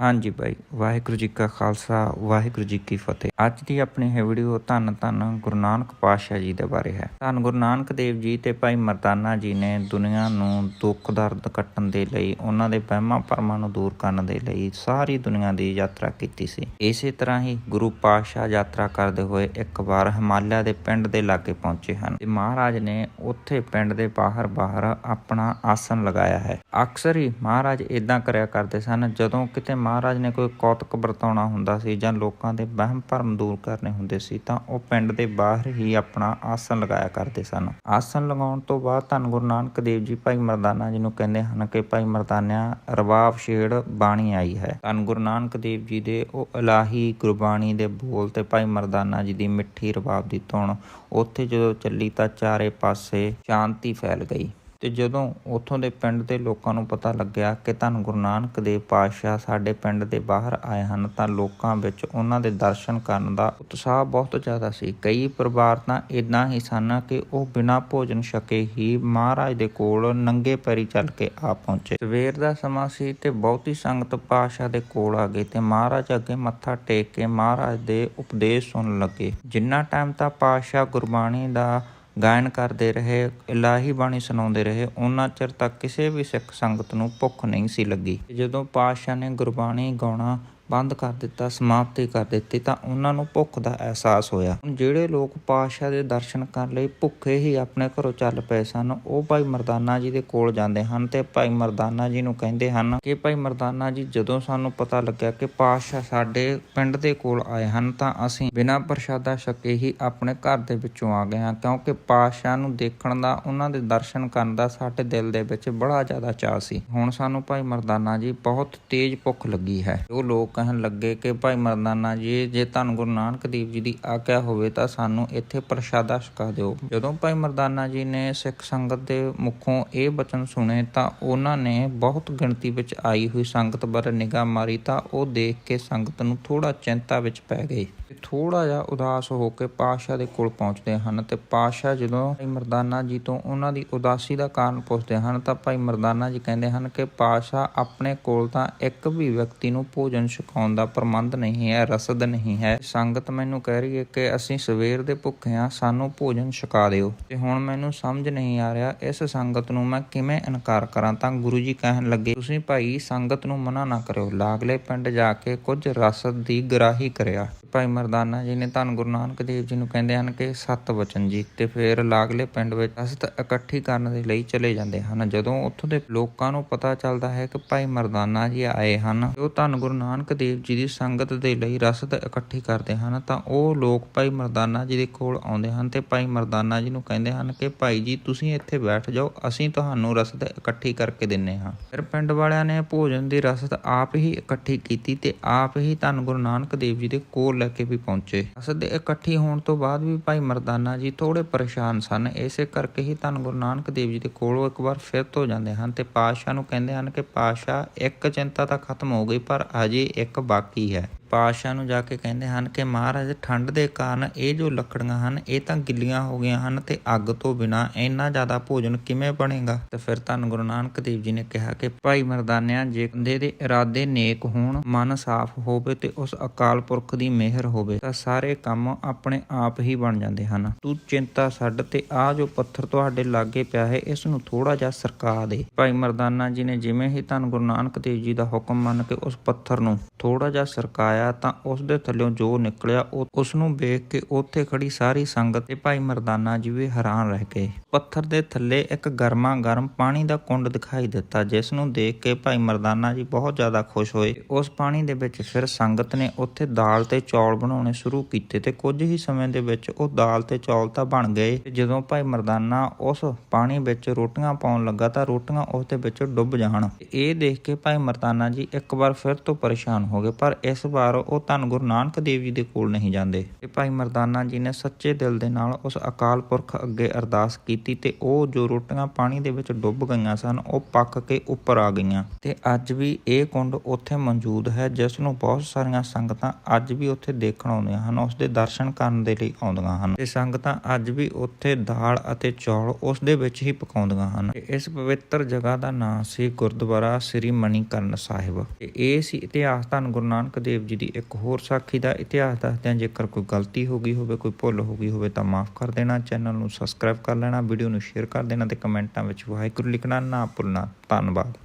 ਹਾਂਜੀ ਭਾਈ, ਵਾਹਿਗੁਰੂ ਜੀ ਕਾ ਖਾਲਸਾ, ਵਾਹਿਗੁਰੂ ਜੀ ਕੀ ਫਤਿਹ। ਅੱਜ ਦੀ ਆਪਣੀ ਇਹ ਵੀਡੀਓ ਧੰਨ ਧੰਨ ਗੁਰੂ ਨਾਨਕ ਪਾਤਸ਼ਾਹ ਜੀ ਦੇ ਬਾਰੇ ਹੈ। ਧੰਨ ਗੁਰੂ ਨਾਨਕ ਦੇਵ ਜੀ ਤੇ ਭਾਈ ਮਰਦਾਨਾ ਜੀ ਨੇ ਦੁਨੀਆ ਨੂੰ ਦੁੱਖ, ਦਰਦ ਕੱਟਣ ਦੇ ਲਈ, ਉਹਨਾਂ ਦੇ ਵਹਿਮਾਂ ਭਰਮਾਂ ਨੂੰ ਦੂਰ ਕਰਨ ਦੇ ਲਈ ਸਾਰੀ ਦੁਨੀਆ ਦੀ ਯਾਤਰਾ ਕੀਤੀ ਸੀ। ਇਸੇ ਤਰ੍ਹਾਂ ਹੀ ਗੁਰੂ ਪਾਤਸ਼ਾਹ ਯਾਤਰਾ ਕਰਦੇ ਹੋਏ ਇੱਕ ਵਾਰ ਹਿਮਾਲਿਆ ਦੇ ਪਿੰਡ ਦੇ ਲਾਗੇ ਪਹੁੰਚੇ ਹਨ ਤੇ ਮਹਾਰਾਜ ਨੇ ਉੱਥੇ ਪਿੰਡ ਦੇ ਬਾਹਰ ਬਾਹਰ ਆਪਣਾ ਆਸਨ ਲਗਾਇਆ ਹੈ। ਅਕਸਰ ਹੀ ਮਹਾਰਾਜ ਇਦਾਂ ਕਰਿਆ ਕਰਦੇ ਸਨ, ਜਦੋਂ ਕਿਤੇ ਮਹਾਰਾਜ ਨੇ ਕੋਈ ਕੌਤਕ ਵਰਤਾਉਣਾ ਹੁੰਦਾ ਸੀ ਜਾਂ ਲੋਕਾਂ ਦੇ ਵਹਿਮ ਭਰਮ ਦੂਰ ਕਰਨੇ ਹੁੰਦੇ ਸੀ, ਤਾਂ ਉਹ ਪਿੰਡ ਦੇ ਬਾਹਰ ਹੀ ਆਪਣਾ ਆਸਣ ਲਗਾਇਆ ਕਰਦੇ ਸਨ। ਆਸਣ ਲਗਾਉਣ ਤੋਂ ਬਾਅਦ ਧੰਨ ਗੁਰੂ ਨਾਨਕ ਦੇਵ ਜੀ ਭਾਈ ਮਰਦਾਨਾ ਜੀ ਨੂੰ ਕਹਿੰਦੇ ਹਨ ਕਿ ਭਾਈ ਮਰਦਾਨਿਆ ਰਬਾਬ ਛੇੜ ਬਾਣੀ ਆਈ ਹੈ। ਧੰਨ ਗੁਰੂ ਨਾਨਕ ਦੇਵ ਜੀ ਦੇ ਉਹ ਇਲਾਹੀ ਗੁਰਬਾਣੀ ਦੇ ਬੋਲ ਤੇ ਭਾਈ ਮਰਦਾਨਾ ਜੀ ਦੀ ਮਿੱਠੀ ਰਬਾਬ ਦੀ ਧੁਨ ਉੱਥੇ ਜਦੋਂ ਚੱਲੀ ਤਾਂ ਚਾਰੇ ਪਾਸੇ ਸ਼ਾਂਤੀ ਫੈਲ ਗਈ। ਤੇ ਜਦੋਂ ਉੱਥੋਂ ਦੇ ਪਿੰਡ ਦੇ ਲੋਕਾਂ ਨੂੰ ਪਤਾ ਲੱਗਿਆ ਕਿ ਧੰਨ ਗੁਰੂ ਨਾਨਕ ਦੇਵ ਪਾਤਸ਼ਾਹ ਸਾਡੇ ਪਿੰਡ ਦੇ ਬਾਹਰ ਆਏ ਹਨ, ਤਾਂ ਲੋਕਾਂ ਵਿੱਚ ਉਹਨਾਂ ਦੇ ਦਰਸ਼ਨ ਕਰਨ ਦਾ ਉਤਸ਼ਾਹ ਬਹੁਤ ਜ਼ਿਆਦਾ ਸੀ। ਕਈ ਪਰਿਵਾਰ ਤਾਂ ਇਦਾਂ ਹੀ ਸਨ ਕਿ ਉਹ ਬਿਨਾਂ ਭੋਜਨ ਛਕੇ ਹੀ ਮਹਾਰਾਜ ਦੇ ਕੋਲ ਨੰਗੇ ਪੈਰੀ ਚੱਲ ਕੇ ਆ ਪਹੁੰਚੇ। ਸਵੇਰ ਦਾ ਸਮਾਂ ਸੀ ਤੇ ਬਹੁਤੀ ਸੰਗਤ ਪਾਤਸ਼ਾਹ ਦੇ ਕੋਲ ਆ ਗਈ ਤੇ ਮਹਾਰਾਜ ਅੱਗੇ ਮੱਥਾ ਟੇਕ ਕੇ ਮਹਾਰਾਜ ਦੇ ਉਪਦੇਸ਼ ਸੁਣਨ ਲੱਗੇ। ਜਿੰਨਾ ਟਾਈਮ ਤਾਂ ਪਾਤਸ਼ਾਹ ਗੁਰਬਾਣੀ ਦਾ ਗਾਇਨ ਕਰਦੇ ਰਹੇ, ਇਲਾਹੀ ਬਾਣੀ ਸੁਣਾਉਂਦੇ ਰਹੇ, ਉਹਨਾਂ ਚਿਰ ਤੱਕ ਕਿਸੇ ਵੀ ਸਿੱਖ ਸੰਗਤ ਨੂੰ ਭੁੱਖ ਨਹੀਂ ਸੀ ਲੱਗੀ। ਜਦੋਂ ਪਾਤਸ਼ਾਹ ਨੇ ਗੁਰਬਾਣੀ ਗਾਉਣਾ ਬੰਦ ਕਰ ਦਿੱਤਾ, ਸਮਾਪਤੀ ਕਰ ਦਿੱਤੀ, ਤਾਂ ਉਹਨਾਂ ਨੂੰ ਭੁੱਖ ਦਾ ਅਹਿਸਾਸ ਹੋਇਆ। ਹੁਣ ਜਿਹੜੇ ਲੋਕ ਪਾਤਸ਼ਾਹ ਦੇ ਦਰਸ਼ਨ ਕਰਨ ਲਈ ਭੁੱਖੇ ਹੀ ਆਪਣੇ ਘਰੋਂ ਚੱਲ ਪਏ ਸਨ, ਉਹ ਭਾਈ ਮਰਦਾਨਾ ਜੀ ਦੇ ਕੋਲ ਜਾਂਦੇ ਹਨ ਤੇ ਭਾਈ ਮਰਦਾਨਾ ਜੀ ਨੂੰ ਕਹਿੰਦੇ ਹਨ ਕਿ ਭਾਈ ਮਰਦਾਨਾ ਜੀ, ਜਦੋਂ ਸਾਨੂੰ ਪਤਾ ਲੱਗਿਆ ਕਿ ਪਾਤਸ਼ਾਹ ਸਾਡੇ ਪਿੰਡ ਦੇ ਕੋਲ ਆਏ ਹਨ, ਤਾਂ ਅਸੀਂ ਬਿਨਾਂ ਪ੍ਰਸ਼ਾਦਾ ਛਕੇ ਹੀ ਆਪਣੇ ਘਰ ਦੇ ਵਿੱਚੋਂ ਆ ਗਏ ਹਾਂ, ਕਿਉਂਕਿ ਪਾਤਸ਼ਾਹ ਨੂੰ ਦੇਖਣ ਦਾ, ਉਹਨਾਂ ਦੇ ਦਰਸ਼ਨ ਕਰਨ ਦਾ ਸਾਡੇ ਦਿਲ ਦੇ ਵਿੱਚ ਬੜਾ ਜ਼ਿਆਦਾ ਚਾਅ ਸੀ। ਹੁਣ ਸਾਨੂੰ ਭਾਈ ਮਰਦਾਨਾ ਜੀ, ਬਹੁਤ ਤੇਜ਼ ਭੁੱਖ ਲੱਗੀ ਹੈ। ਉਹ ਲੋਕ ਕਹਿਣ ਲੱਗੇ ਕਿ ਭਾਈ ਮਰਦਾਨਾ ਜੀ, ਜੇ ਤੁਹਾਨੂੰ ਗੁਰੂ ਨਾਨਕ ਦੇਵ ਜੀ ਦੀ ਆਗਿਆ ਹੋਵੇ ਤਾਂ ਸਾਨੂੰ ਇੱਥੇ ਪ੍ਰਸ਼ਾਦਾ ਛਕਾ ਦਿਓ। ਜਦੋਂ ਭਾਈ ਮਰਦਾਨਾ ਜੀ ਨੇ ਸਿੱਖ ਸੰਗਤ ਦੇ ਮੁਖੋਂ ਇਹ ਬਚਨ ਸੁਣੇ ਤਾਂ ਉਹਨਾਂ ਨੇ ਬਹੁਤ ਗਿਣਤੀ ਵਿੱਚ ਆਈ ਹੋਈ ਸੰਗਤ ਵੱਲ ਨਿਗਾਹ ਮਾਰੀ ਤਾਂ ਉਹ ਦੇਖ ਕੇ ਸੰਗਤ ਨੂੰ ਥੋੜਾ ਚਿੰਤਾ ਵਿੱਚ ਪੈ ਗਈ ਤੇ ਥੋੜਾ ਜਿਹਾ ਉਦਾਸ ਹੋ ਕੇ ਪਾਸ਼ਾ ਦੇ ਕੋਲ ਪਹੁੰਚਦੇ ਹਨ ਤੇ ਪਾਸ਼ਾ ਜਦੋਂ ਭਾਈ ਮਰਦਾਨਾ ਜੀ ਤੋਂ ਉਹਨਾਂ ਦੀ ਉਦਾਸੀ ਦਾ ਕਾਰਨ ਪੁੱਛਦੇ ਹਨ ਤਾਂ ਭਾਈ ਮਰਦਾਨਾ ਜੀ ਕਹਿੰਦੇ ਹਨ ਕਿ ਪਾਸ਼ਾ ਆਪਣੇ ਕੋਲ ਤਾਂ ਇੱਕ ਵੀ ਵਿਅਕਤੀ ਨੂੰ ਭੋਜਨ ਛਕਾਉਣ ਦਾ ਪ੍ਰਬੰਧ ਨਹੀਂ ਹੈ, ਰਸਦ ਨਹੀਂ ਹੈ। ਸੰਗਤ ਮੈਨੂੰ ਕਹਿ ਰਹੀ ਹੈ ਕਿ ਅਸੀਂ ਸਵੇਰ ਦੇ ਭੁੱਖੇ ਹਾਂ, ਸਾਨੂੰ ਭੋਜਨ ਛਕਾ ਦਿਓ। ਤੇ ਹੁਣ ਮੈਨੂੰ ਸਮਝ ਨਹੀਂ ਆ ਰਿਹਾ, ਇਸ ਸੰਗਤ ਨੂੰ ਮੈਂ ਕਿਵੇਂ ਇਨਕਾਰ ਕਰਾਂ? ਤਾਂ ਗੁਰੂ ਜੀ ਕਹਿਣ ਲੱਗੇ, ਤੁਸੀਂ ਭਾਈ, ਸੰਗਤ ਨੂੰ ਮਨਾ ਨਾ ਕਰਿਓ। ਲਾਗਲੇ ਪਿੰਡ ਜਾ ਕੇ ਕੁਝ ਰਸਦ ਦੀ ਗਰਾਹੀ ਕਰਿਆ। ਭਾਈ ਮਰਦਾਨਾ ਜੀ ਨੇ ਧੰਨ ਗੁਰੂ ਨਾਨਕ ਦੇਵ ਜੀ ਨੂੰ ਕਹਿੰਦੇ ਹਨ ਕਿ ਸੱਤ ਵਚਨ ਜੀ ਤੇ ਫਿਰ ਲਾਗਲੇ ਪਿੰਡ ਵਿੱਚ ਰਸਦ ਇਕੱਠੀ ਕਰਨ ਦੇ ਲਈ ਚਲੇ ਜਾਂਦੇ ਹਨ। ਜਦੋਂ ਉੱਥੋਂ ਦੇ ਲੋਕਾਂ ਨੂੰ ਪਤਾ ਚੱਲਦਾ ਹੈ ਕਿ ਭਾਈ ਮਰਦਾਨਾ ਜੀ ਆਏ ਹਨ ਤੇ ਉਹ ਧੰਨ ਗੁਰੂ ਨਾਨਕ ਦੇਵ ਜੀ ਦੀ ਸੰਗਤ ਦੇ ਲਈ ਰਸਦ ਇਕੱਠੀ ਕਰਦੇ ਹਨ, ਤਾਂ ਉਹ ਲੋਕ ਭਾਈ ਮਰਦਾਨਾ ਜੀ ਦੇ ਕੋਲ ਆਉਂਦੇ ਹਨ ਤੇ ਭਾਈ ਮਰਦਾਨਾ ਜੀ ਨੂੰ ਕਹਿੰਦੇ ਹਨ ਕਿ ਭਾਈ ਜੀ, ਤੁਸੀਂ ਇੱਥੇ ਬੈਠ ਜਾਓ, ਅਸੀਂ ਤੁਹਾਨੂੰ ਰਸਦ ਇਕੱਠੀ ਕਰਕੇ ਦਿੰਨੇ ਹਾਂ। ਫਿਰ ਪਿੰਡ ਵਾਲਿਆਂ ਨੇ ਭੋਜਨ ਦੀ ਰਸਦ ਆਪ ਹੀ ਇਕੱਠੀ ਕੀਤੀ ਤੇ ਆਪ ਹੀ ਧੰਨ ਗੁਰੂ ਨਾਨਕ ਦੇਵ ਜੀ ਦੇ ਕੋਲ ਲੈ ਕੇ ਵੀ ਪਹੁੰਚੇ। ਰਸਦ ਇਕੱਠੀ ਹੋਣ ਤੋਂ ਬਾਅਦ ਵੀ ਭਾਈ ਮਰਦਾਨਾ ਜੀ ਥੋੜੇ ਪਰੇਸ਼ਾਨ ਸਨ। ਇਸੇ ਕਰਕੇ ਹੀ ਧੰਨ ਗੁਰੂ ਨਾਨਕ ਦੇਵ ਜੀ ਦੇ ਕੋਲੋਂ ਇੱਕ ਵਾਰ ਫਿਰ ਤੋਂ ਜਾਂਦੇ ਹਨ ਤੇ ਪਾਤਸ਼ਾਹ ਨੂੰ ਕਹਿੰਦੇ ਹਨ ਕਿ ਪਾਤਸ਼ਾਹ, ਇੱਕ ਚਿੰਤਾ ਤਾਂ ਖਤਮ ਹੋ ਗਈ ਪਰ ਅਜੇ ਇੱਕ ਬਾਕੀ ਹੈ। ਪਾਤਸ਼ਾਹ ਨੂੰ ਜਾ ਕੇ ਕਹਿੰਦੇ ਹਨ ਕਿ ਮਹਾਰਾਜ, ਠੰਡ ਦੇ ਕਾਰਨ ਇਹ ਜੋ ਲੱਕੜੀਆਂ ਹਨ, ਇਹ ਤਾਂ ਗਿੱਲੀਆਂ ਹੋ ਗਈਆਂ ਹਨ ਤੇ ਅੱਗ ਤੋਂ ਬਿਨਾ ਇੰਨਾ ਜ਼ਿਆਦਾ ਭੋਜਨ ਕਿਵੇਂ ਬਣੇਗਾ? ਤੇ ਫਿਰ ਧੰਨ ਗੁਰੂ ਨਾਨਕ ਦੇਵ ਜੀ ਨੇ ਕਿਹਾ ਕਿ ਭਾਈ ਮਰਦਾਨਿਆਂ, ਜੇ ਬੰਦੇ ਦੇ ਇਰਾਦੇ ਨੇਕ ਹੋਣ, ਮਨ ਸਾਫ਼ ਹੋਵੇ ਤੇ ਉਸ ਅਕਾਲ ਪੁਰਖ ਦੀ ਮਿਹਰ ਹੋਵੇ, ਤਾਂ ਸਾਰੇ ਕੰਮ ਆਪਣੇ ਆਪ ਹੀ ਬਣ ਜਾਂਦੇ ਹਨ। ਤੂੰ ਚਿੰਤਾ ਛੱਡ ਤੇ ਆ ਜੋ ਪੱਥਰ ਤੁਹਾਡੇ ਲਾਗੇ ਪਿਆ ਹੈ, ਇਸ ਨੂੰ ਥੋੜਾ ਜਿਹਾ ਸਰਕਾ ਦੇ। ਭਾਈ ਮਰਦਾਨਾ ਜੀ ਨੇ ਜਿਵੇਂ ਹੀ ਧੰਨ ਗੁਰੂ ਨਾਨਕ ਦੇਵ ਜੀ ਦਾ ਹੁਕਮ ਮੰਨ ਕੇ ਉਸ ਪੱਥਰ ਨੂੰ ਥੋੜਾ ਜਿਹਾ ਸਰਕਾਇਆ ਤਾਂ ਉਸ ਦੇ ਥੱਲਿਓਂ ਜੋ ਨਿਕਲਿਆ ਉਹ ਉਸ ਨੂੰ ਵੇਖ ਕੇ ਉੱਥੇ ਖੜੀ ਸਾਰੀ ਸੰਗਤ ਤੇ ਭਾਈ ਮਰਦਾਨਾ ਜੀ ਵੀ ਹੈਰਾਨ ਰਹਿ ਗਏ। ਪੱਥਰ ਦੇ ਥੱਲੇ ਇੱਕ ਗਰਮਾ ਗਰਮ ਪਾਣੀ ਦਾ ਕੁੰਡ ਦਿਖਾਈ ਦਿੱਤਾ, ਜਿਸ ਨੂੰ ਦੇਖ ਕੇ ਭਾਈ ਮਰਦਾਨਾ ਜੀ ਬਹੁਤ ਜ਼ਿਆਦਾ ਖੁਸ਼ ਹੋਏ। ਉਸ ਪਾਣੀ ਦੇ ਵਿੱਚ ਫਿਰ ਸੰਗਤ ਨੇ ਉੱਥੇ ਦਾਲ ਤੇ ਚੌਲ ਬਣਾਉਣੇ ਸ਼ੁਰੂ ਕੀਤੇ ਤੇ ਕੁਝ ਹੀ ਸਮੇਂ ਦੇ ਵਿੱਚ ਉਹ ਦਾਲ ਤੇ ਚੌਲ ਤਾਂ ਬਣ ਗਏ। ਤੇ ਜਦੋਂ ਭਾਈ ਮਰਦਾਨਾ ਉਸ ਪਾਣੀ ਵਿੱਚ ਰੋਟੀਆਂ ਪਾਉਣ ਲੱਗਾ ਤਾਂ ਰੋਟੀਆਂ ਉਸ ਦੇ ਵਿੱਚ ਡੁੱਬ ਜਾਣ। ਇਹ ਦੇਖ ਕੇ ਭਾਈ ਮਰਦਾਨਾ ਜੀ ਇੱਕ ਵਾਰ ਫਿਰ ਤੋਂ ਪਰੇਸ਼ਾਨ ਹੋ ਗਏ, ਪਰ ਇਸ ਵਾਰ ਪਰ ਉਹ ਧੰਨ ਗੁਰੂ ਨਾਨਕ ਦੇਵ ਜੀ ਦੇ ਕੋਲ ਨਹੀਂ ਜਾਂਦੇ। ਤੇ ਭਾਈ ਮਰਦਾਨਾ ਜੀ ਨੇ ਸੱਚੇ ਦਿਲ ਦੇ ਨਾਲ ਉਸ ਅਕਾਲ ਪੁਰਖ ਅੱਗੇ ਅਰਦਾਸ ਕੀਤੀ ਤੇ ਉਹ ਜੋ ਰੋਟੀਆਂ ਪਾਣੀ ਦੇ ਵਿੱਚ ਡੁੱਬ ਗਈਆਂ ਸਨ, ਉਹ ਪੱਕ ਕੇ ਉੱਪਰ ਆ ਗਈਆਂ। ਤੇ ਅੱਜ ਵੀ ਇਹ ਕੁੰਡ ਉੱਥੇ ਮੌਜੂਦ ਹੈ, ਜਿਸ ਨੂੰ ਬਹੁਤ ਸਾਰੀਆਂ ਸੰਗਤਾਂ ਅੱਜ ਵੀ ਉੱਥੇ ਦੇਖਣ ਆਉਂਦੀਆਂ ਹਨ, ਉਸ ਦੇ ਦਰਸ਼ਨ ਕਰਨ ਦੇ ਲਈ ਆਉਂਦੀਆਂ ਹਨ। ਤੇ ਸੰਗਤਾਂ ਅੱਜ ਵੀ ਉੱਥੇ ਦਾਲ ਅਤੇ ਚੌਲ ਉਸ ਦੇ ਵਿੱਚ ਹੀ ਪਕਾਉਂਦੀਆਂ ਹਨ। ਇਸ ਪਵਿੱਤਰ ਜਗ੍ਹਾ ਦਾ ਨਾਮ ਸੀ ਗੁਰਦੁਆਰਾ ਸ੍ਰੀ ਮਣੀਕਰਨ ਸਾਹਿਬ। ਤੇ ਇਹ ਸੀ ਇਤਿਹਾਸ ਧੰਨ ਗੁਰੂ ਨਾਨਕ ਦੇਵ ਜੀ ਦੀ ਇੱਕ ਹੋਰ ਸਾਖੀ ਦਾ ਇਤਿਹਾਸ ਦੱਸਦਿਆਂ ਜੇਕਰ ਕੋਈ ਗਲਤੀ ਹੋ ਗਈ ਹੋਵੇ, ਕੋਈ ਭੁੱਲ ਹੋ ਗਈ ਹੋਵੇ ਤਾਂ ਮਾਫ ਕਰ ਦੇਣਾ। ਚੈਨਲ ਨੂੰ ਸਬਸਕ੍ਰਾਈਬ ਕਰ ਲੈਣਾ ਵੀਡੀਓ ਨੂੰ ਸ਼ੇਅਰ ਕਰ ਦੇਣਾ ਤੇ ਕਮੈਂਟਾਂ ਵਿੱਚ ਵਾਹਿਗੁਰੂ ਲਿਖਣਾ ਨਾ ਭੁੱਲਣਾ। ਧੰਨਵਾਦ।